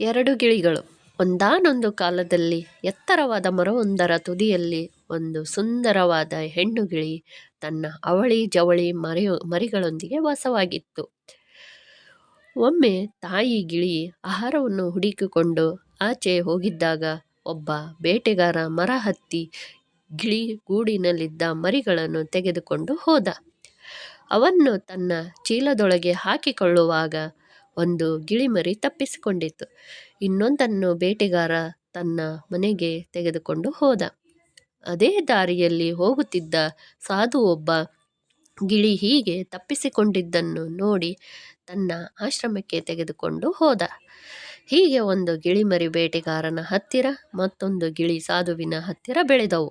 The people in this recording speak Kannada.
ಎರಡು ಗಿಳಿಗಳು. ಒಂದಾನೊಂದು ಕಾಲದಲ್ಲಿ ಎತ್ತರವಾದ ಮರವೊಂದರ ತುದಿಯಲ್ಲಿ ಒಂದು ಸುಂದರವಾದ ಹೆಣ್ಣು ಗಿಳಿ ತನ್ನ ಅವಳಿ ಜವಳಿ ಮರಿ, ಮರಿಗಳೊಂದಿಗೆ ವಾಸವಾಗಿತ್ತು. ಒಮ್ಮೆ ತಾಯಿ ಗಿಳಿ ಆಹಾರವನ್ನು ಹುಡುಕಿಕೊಂಡು ಆಚೆ ಹೋಗಿದ್ದಾಗ ಒಬ್ಬ ಬೇಟೆಗಾರ ಮರ ಹತ್ತಿ ಗಿಳಿ ಗೂಡಿನಲ್ಲಿದ್ದ ಮರಿಗಳನ್ನು ತೆಗೆದುಕೊಂಡು ಹೋದ. ಅವನ್ನು ತನ್ನ ಚೀಲದೊಳಗೆ ಹಾಕಿಕೊಳ್ಳುವಾಗ ಒಂದು ಗಿಳಿಮರಿ ತಪ್ಪಿಸಿಕೊಂಡಿತು ಇನ್ನೊಂದನ್ನು ಬೇಟೆಗಾರ ತನ್ನ ಮನೆಗೆ ತೆಗೆದುಕೊಂಡು ಹೋದ. ಅದೇ ದಾರಿಯಲ್ಲಿ ಹೋಗುತ್ತಿದ್ದ ಸಾಧು ಒಬ್ಬ ಗಿಳಿ ಹೀಗೆ ತಪ್ಪಿಸಿಕೊಂಡಿದ್ದನ್ನು ನೋಡಿ ತನ್ನ ಆಶ್ರಮಕ್ಕೆ ತೆಗೆದುಕೊಂಡು ಹೋದ. ಹೀಗೆ ಒಂದು ಗಿಳಿಮರಿ ಬೇಟೆಗಾರನ ಹತ್ತಿರ ಮತ್ತೊಂದು ಗಿಳಿ ಸಾಧುವಿನ ಹತ್ತಿರ ಬೆಳೆದವು.